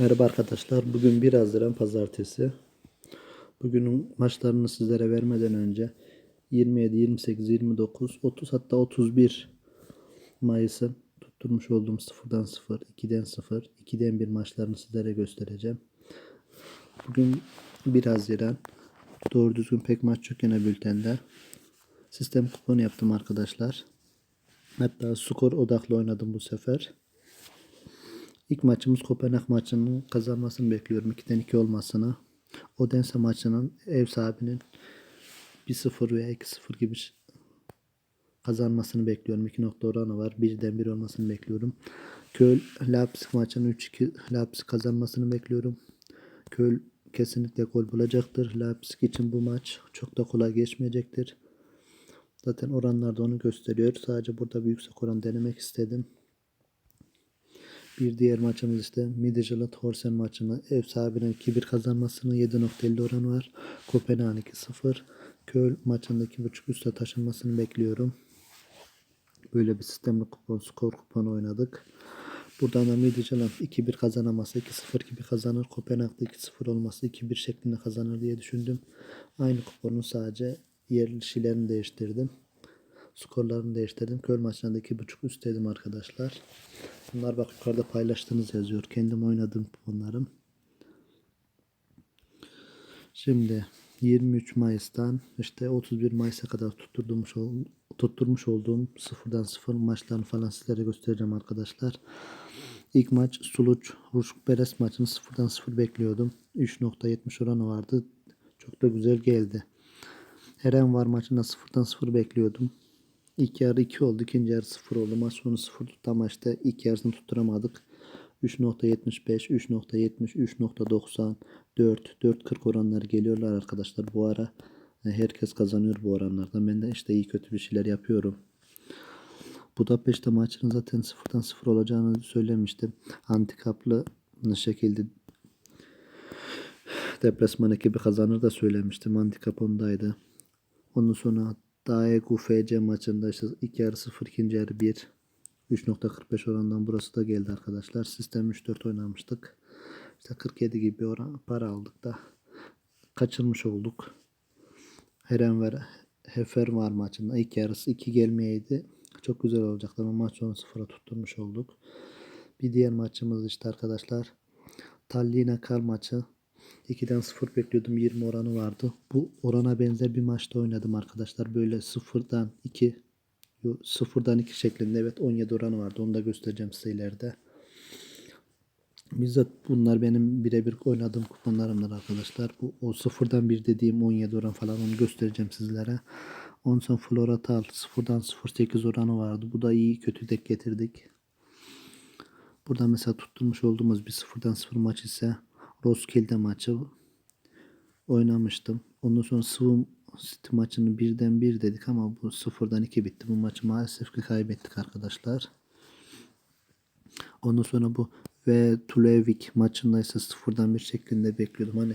Merhaba arkadaşlar. Bugün 1 Haziran Pazartesi. Bugünün maçlarını sizlere vermeden önce 27, 28, 29, 30 hatta 31 Mayıs'ın tutturmuş olduğum 0'dan 0, 2'den 0, 2'den 1 maçlarını sizlere göstereceğim. Bugün 1 Haziran. Doğru düzgün pek maç yok yine bültende. Sistem kuponu yaptım arkadaşlar. Hatta skor odaklı oynadım bu sefer. İlk maçımız Kopenhag maçının kazanmasını bekliyorum. 2'den 2 olmasını. Odense maçının ev sahibinin 1-0 veya 2-0 gibi kazanmasını bekliyorum. 2 nokta oranı var. 1'den 1 olmasını bekliyorum. Köl Leipzig maçının 3-2 Leipzig kazanmasını bekliyorum. Köl kesinlikle gol bulacaktır. Leipzig için bu maç çok da kolay geçmeyecektir. Zaten oranlar da onu gösteriyor. Sadece burada bir yüksek oran denemek istedim. Bir diğer maçımız işte Midtjylland Horsen maçını ev sahibinin 2-1 kazanmasının 7.50 oranı var. Kopenhag 2-0. Köl maçında 2.5 üste taşınmasını bekliyorum. Böyle bir sistemli kupon, skor kuponu oynadık. Buradan da Midtjylland 2-1 kazanamazsa 2-0 gibi kazanır. Kopenhag'da 2-0 olması 2-1 şeklinde kazanır diye düşündüm. Aynı kuponun sadece yerleşilerini değiştirdim. Skorlarını değiştirdim. Köl maçında 2.5 üst dedim arkadaşlar. Bunlar bak yukarıda paylaştığınız yazıyor. Kendim oynadığım kuponlarım. Şimdi 23 Mayıs'tan işte 31 Mayıs'a kadar tutturmuş, ol, tutturmuş olduğum sıfırdan sıfır maçlarını falan sizlere göstereceğim arkadaşlar. İlk maç Suluç Ruşuk Beres maçını sıfırdan sıfır bekliyordum. 3.70 oranı vardı. Çok da güzel geldi. Eren var maçında sıfırdan sıfır bekliyordum. İlk yarı 2 oldu. ikinci yarı 0 oldu. Maç sonu 0 tuttu ama işte ilk yarısını tutturamadık. 3.75, 3.70, 3.90, 4, 4.40 oranlar geliyorlar arkadaşlar. Bu ara e, herkes kazanıyor bu oranlardan. Ben de işte iyi kötü bir şeyler yapıyorum. Budapeşte maçının zaten 0'dan 0 olacağını söylemiştim. Handikaplı şekilde deplasman ekibi kazanır da söylemiştim. Handikap ondaydı. Ondan sonra Daegu FC maçında işte ilk yarı 0, ikinci yarı 1. 3.45 orandan burası da geldi arkadaşlar. Sistem 3-4 oynamıştık. İşte 47 gibi oran para aldık da kaçırmış olduk. Herenver Hefer var maçında. ilk yarısı 2 gelmeyeydi. Çok güzel olacaktı ama maç sonu 0'a tutturmuş olduk. Bir diğer maçımız işte arkadaşlar. Tallinn Kar maçı. 2'den 0 bekliyordum. 20 oranı vardı. Bu orana benzer bir maçta oynadım arkadaşlar. Böyle 0'dan 2 yo, 0'dan 2 şeklinde evet 17 oranı vardı. Onu da göstereceğim size ileride. Bizzat bunlar benim birebir oynadığım kuponlarımdır arkadaşlar. Bu o 0'dan 1 dediğim 17 oran falan onu göstereceğim sizlere. Ondan sonra Floratal 0'dan 0.8 oranı vardı. Bu da iyi kötü dek getirdik. Burada mesela tutturmuş olduğumuz bir 0'dan 0 maç ise Roskilde maçı oynamıştım. Ondan sonra Swim City maçını birden bir dedik ama bu sıfırdan iki bitti. Bu maçı maalesef ki kaybettik arkadaşlar. Ondan sonra bu ve Tulevik maçında ise sıfırdan bir şeklinde bekliyordum. Hani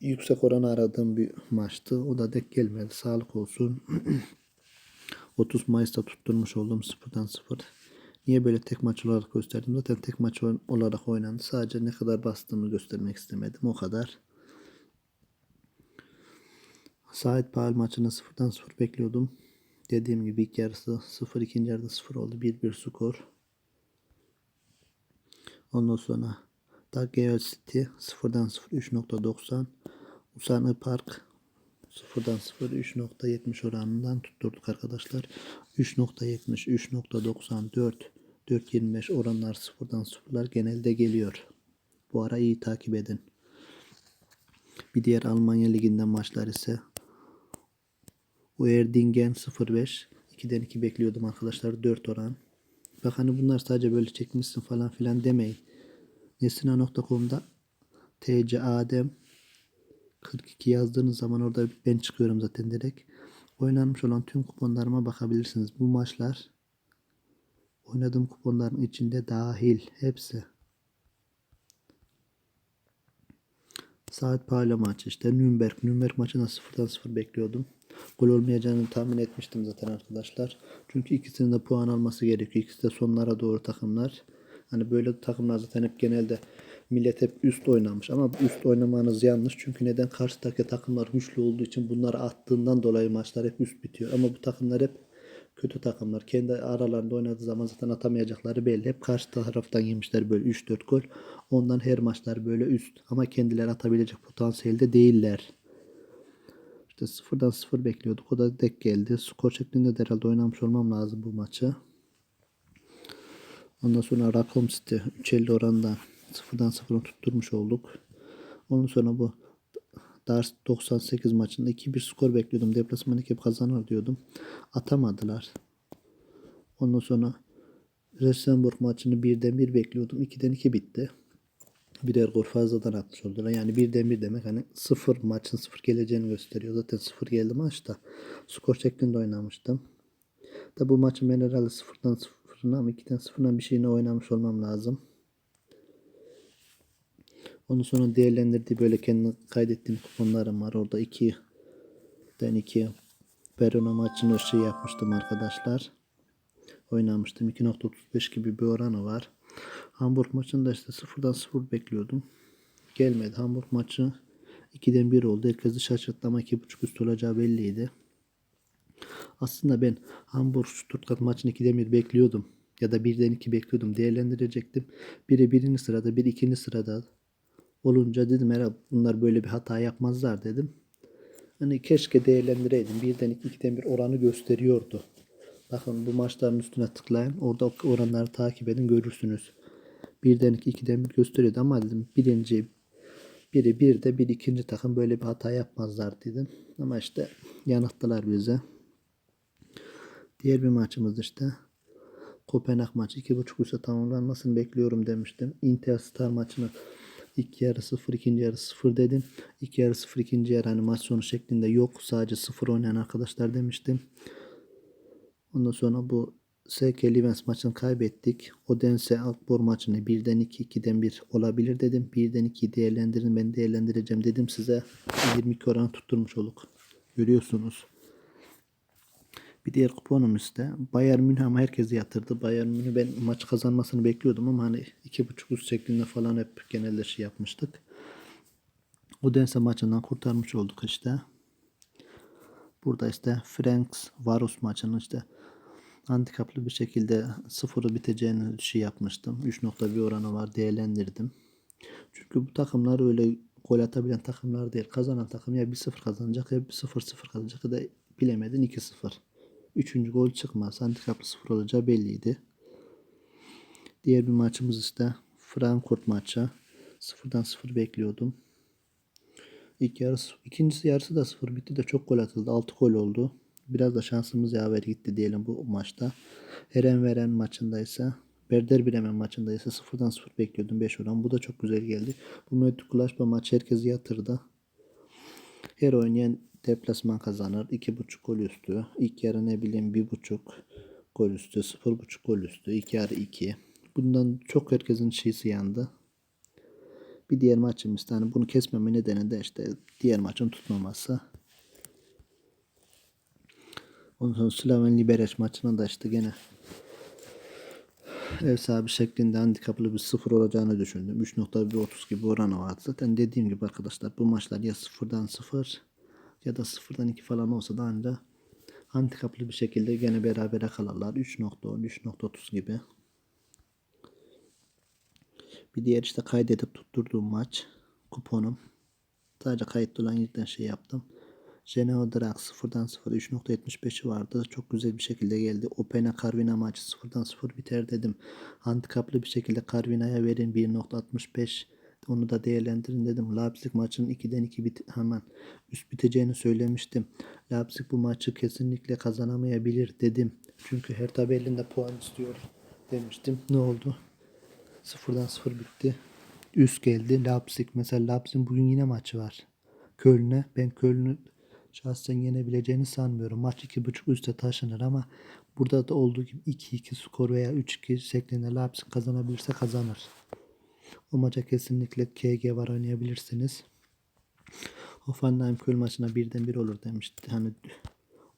yüksek oranı aradığım bir maçtı. O da dek gelmedi. Sağlık olsun. 30 Mayıs'ta tutturmuş olduğum sıfırdan sıfır. Niye böyle tek maç olarak gösterdim? Zaten tek maç olarak oynandı. Sadece ne kadar bastığımı göstermek istemedim. O kadar. Sait Paul maçına 0'dan 0 bekliyordum. Dediğim gibi ilk yarısı 0, ikinci yarıda 0 oldu. 1-1 skor. Ondan sonra Dageol City 0'dan 0 3.90. Usan Park 0'dan 0 3.70 oranından tutturduk arkadaşlar. 3.70, 3.94, 4.25 oranlar 0'dan 0'lar genelde geliyor. Bu ara iyi takip edin. Bir diğer Almanya Ligi'nden maçlar ise Uerdingen 05 2'den 2 bekliyordum arkadaşlar 4 oran. Bak hani bunlar sadece böyle çekmişsin falan filan demeyin. Nesina.com'da TC Adem 42 yazdığınız zaman orada ben çıkıyorum zaten direkt. Oynanmış olan tüm kuponlarıma bakabilirsiniz. Bu maçlar oynadığım kuponların içinde dahil hepsi. Saat Pahala maçı işte Nürnberg. Nürnberg maçına 0'dan 0 bekliyordum. Gol olmayacağını tahmin etmiştim zaten arkadaşlar. Çünkü ikisinin de puan alması gerekiyor. İkisi de sonlara doğru takımlar. Hani böyle takımlar zaten hep genelde millet hep üst oynamış ama üst oynamanız yanlış. Çünkü neden? Karşıdaki takımlar güçlü olduğu için bunları attığından dolayı maçlar hep üst bitiyor. Ama bu takımlar hep kötü takımlar. Kendi aralarında oynadığı zaman zaten atamayacakları belli. Hep karşı taraftan yemişler böyle 3-4 gol. Ondan her maçlar böyle üst. Ama kendileri atabilecek potansiyelde değiller. İşte sıfırdan sıfır bekliyorduk. O da denk geldi. Skor şeklinde de herhalde oynamış olmam lazım bu maçı. Ondan sonra Racom City 3.50 oranda sıfırdan sıfırı tutturmuş olduk. Ondan sonra bu Dars 98 maçında 2-1 skor bekliyordum. Deplasman ekip kazanır diyordum. Atamadılar. Ondan sonra Rosenborg maçını 1'den 1 bekliyordum. 2'den 2 bitti. Birer gol fazladan atmış oldular. Yani 1'den 1 demek hani 0 maçın 0 geleceğini gösteriyor. Zaten 0 geldi maçta. Skor şeklinde oynamıştım. Da bu maçın ben herhalde 0'dan 0'ına ama 2'den 0'dan bir şeyine oynamış olmam lazım. Ondan sonra değerlendirdiği böyle kendi kaydettiğim kuponlarım var. Orada 2'den 2 Verona maçını şey yapmıştım arkadaşlar. Oynamıştım. 2.35 gibi bir oranı var. Hamburg maçında işte 0'dan 0 bekliyordum. Gelmedi. Hamburg maçı 2'den 1 oldu. Herkesi şaşırttı ama 2.5 üst olacağı belliydi. Aslında ben Hamburg Stuttgart maçını 2'den 1 bekliyordum. Ya da 1'den 2 bekliyordum. Değerlendirecektim. Biri birinci sırada, biri ikinci sırada olunca dedim herhalde bunlar böyle bir hata yapmazlar dedim. Hani keşke değerlendireydim. Birden iki, ikiden bir oranı gösteriyordu. Bakın bu maçların üstüne tıklayın. Orada oranları takip edin görürsünüz. Birden iki, ikiden bir gösteriyordu ama dedim birinci biri bir de bir ikinci takım böyle bir hata yapmazlar dedim. Ama işte yanılttılar bize. Diğer bir maçımız işte Kopenhag maçı 2.5 üstü tamamlanmasını bekliyorum demiştim. Interstar maçını ilk yarı 0 ikinci yarı 0 dedim. İlk yarı 0 ikinci yarı animasyon şeklinde yok. Sadece 0 oynayan arkadaşlar demiştim. Ondan sonra bu SK Livens maçını kaybettik. Odense Akbor maçını 1'den 2, 2'den 1 olabilir dedim. 1'den 2 değerlendirin ben değerlendireceğim dedim size. 22 oranı tutturmuş olduk. Görüyorsunuz. Bir diğer kuponumuz işte Bayern Münih ama herkesi yatırdı. Bayern Münih ben maç kazanmasını bekliyordum ama hani iki buçuk üst şeklinde falan hep genelde şey yapmıştık. Odense maçından kurtarmış olduk işte. Burada işte Franks Varus maçının işte handikaplı bir şekilde sıfırı biteceğini şey yapmıştım. 3.1 oranı var değerlendirdim. Çünkü bu takımlar öyle gol atabilen takımlar değil. Kazanan takım ya 1-0 kazanacak ya 0-0 kazanacak ya da bilemedin 2-0. Üçüncü gol çıkmaz. Handikaplı 0 olacağı belliydi. Diğer bir maçımız işte Frankfurt maçı. Sıfırdan sıfır bekliyordum. İlk yarısı, ikincisi yarısı da sıfır bitti de çok gol atıldı. 6 gol oldu. Biraz da şansımız yaver gitti diyelim bu maçta. Eren Veren maçında ise Berder Bremen maçında ise sıfırdan sıfır bekliyordum 5 oran. Bu da çok güzel geldi. Bu Mönchengladbach maçı herkesi yatırdı. Her oynayan deplasman kazanır. 2.5 gol üstü. İlk yarı ne bileyim 1.5 gol üstü. 0.5 gol üstü. İlk yarı 2. Bundan çok herkesin şeysi yandı. Bir diğer maçımız yani bunu kesmeme nedeni de işte diğer maçın tutmaması. Ondan sonra Slaven Liberec maçına da işte gene ev sahibi şeklinde handikaplı bir sıfır olacağını düşündüm. 3.130 gibi oranı vardı. Zaten dediğim gibi arkadaşlar bu maçlar ya sıfırdan sıfır ya da sıfırdan 2 falan olsa da ancak handikaplı bir şekilde gene berabere kalırlar. 3.10, 3.30 gibi. Bir diğer işte kaydedip tutturduğum maç kuponum. Sadece kayıtlı olan yerden şey yaptım. Geneo Drag 0'dan 0 3.75'i vardı. Çok güzel bir şekilde geldi. Opena Carvina maçı 0'dan 0 biter dedim. Handikaplı bir şekilde Carvina'ya verin 1.65 onu da değerlendirin dedim. Leipzig maçının 2'den 2 bit hemen üst biteceğini söylemiştim. Leipzig bu maçı kesinlikle kazanamayabilir dedim. Çünkü her tabelinde puan istiyor demiştim. Ne oldu? Sıfırdan sıfır bitti. Üst geldi Leipzig. Mesela Leipzig'in bugün yine maçı var. Köln'e. Ben Köln'ü şahsen yenebileceğini sanmıyorum. Maç 2.5 üste taşınır ama burada da olduğu gibi 2-2 skor veya 3-2 şeklinde Leipzig kazanabilirse kazanır. O maça kesinlikle KG var oynayabilirsiniz. Hoffenheim Köln maçına birden bir olur demişti. Hani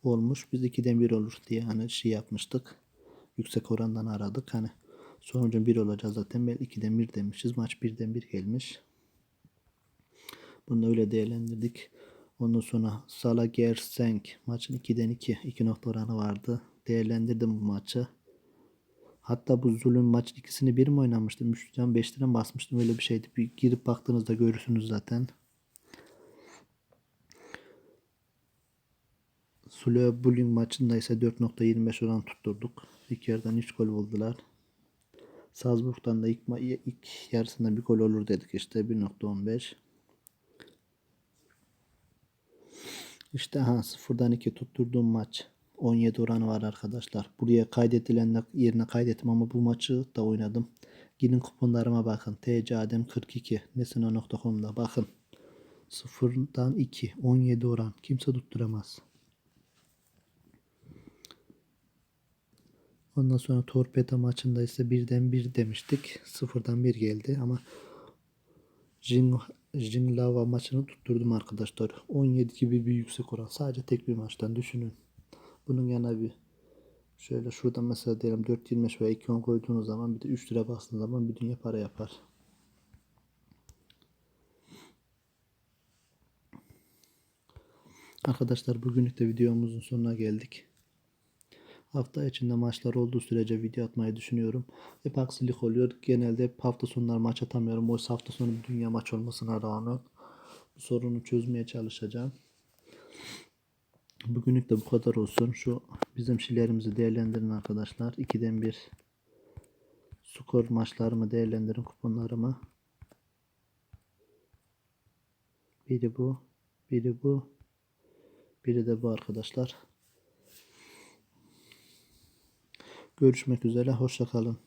olmuş. Biz 2'den 1 olur diye hani şey yapmıştık. Yüksek orandan aradık. Hani Sonucun 1 olacak zaten. Ben 2'den 1 demişiz. Maç 1'den 1 gelmiş. Bunu öyle değerlendirdik. Ondan sonra Sala Gersenk maçın 2'den 2 2 nokta oranı vardı. Değerlendirdim bu maçı. Hatta bu zulüm maç ikisini bir mi oynamıştım? 3 can 5 lira mı basmıştım? Öyle bir şeydi. Bir girip baktığınızda görürsünüz zaten. Sule Bullying maçında ise 4.25 oran tutturduk. İlk yarıdan 3 gol buldular. Salzburg'dan da ilk, ilk yarısında bir gol olur dedik işte 1.15. İşte ha sıfırdan 2 tutturduğum maç. 17 oranı var arkadaşlar. Buraya kaydedilenler yerine kaydettim ama bu maçı da oynadım. Gidin kuponlarıma bakın. TC Adem 42 nesine.com'da bakın. Sıfırdan 2 17 oran. Kimse tutturamaz. Ondan sonra Torpedo maçında ise birden bir demiştik. Sıfırdan bir geldi ama Jing, Jinglava maçını tutturdum arkadaşlar. 17 gibi bir yüksek oran. Sadece tek bir maçtan düşünün. Bunun yanına bir şöyle şurada mesela diyelim 4.25 veya 2.10 koyduğunuz zaman bir de 3 lira bastığınız zaman bir dünya para yapar. Arkadaşlar bugünlük de videomuzun sonuna geldik. Hafta içinde maçlar olduğu sürece video atmayı düşünüyorum. Hep aksilik oluyor. Genelde hafta sonları maç atamıyorum. Oysa hafta sonu dünya maç olmasına rağmen bu sorunu çözmeye çalışacağım. Bugünlük de bu kadar olsun. Şu bizim şeylerimizi değerlendirin arkadaşlar. 2'den 1 skor maçlarımı değerlendirin kuponlarımı. Biri bu. Biri bu. Biri de bu arkadaşlar. Görüşmek üzere. Hoşça kalın.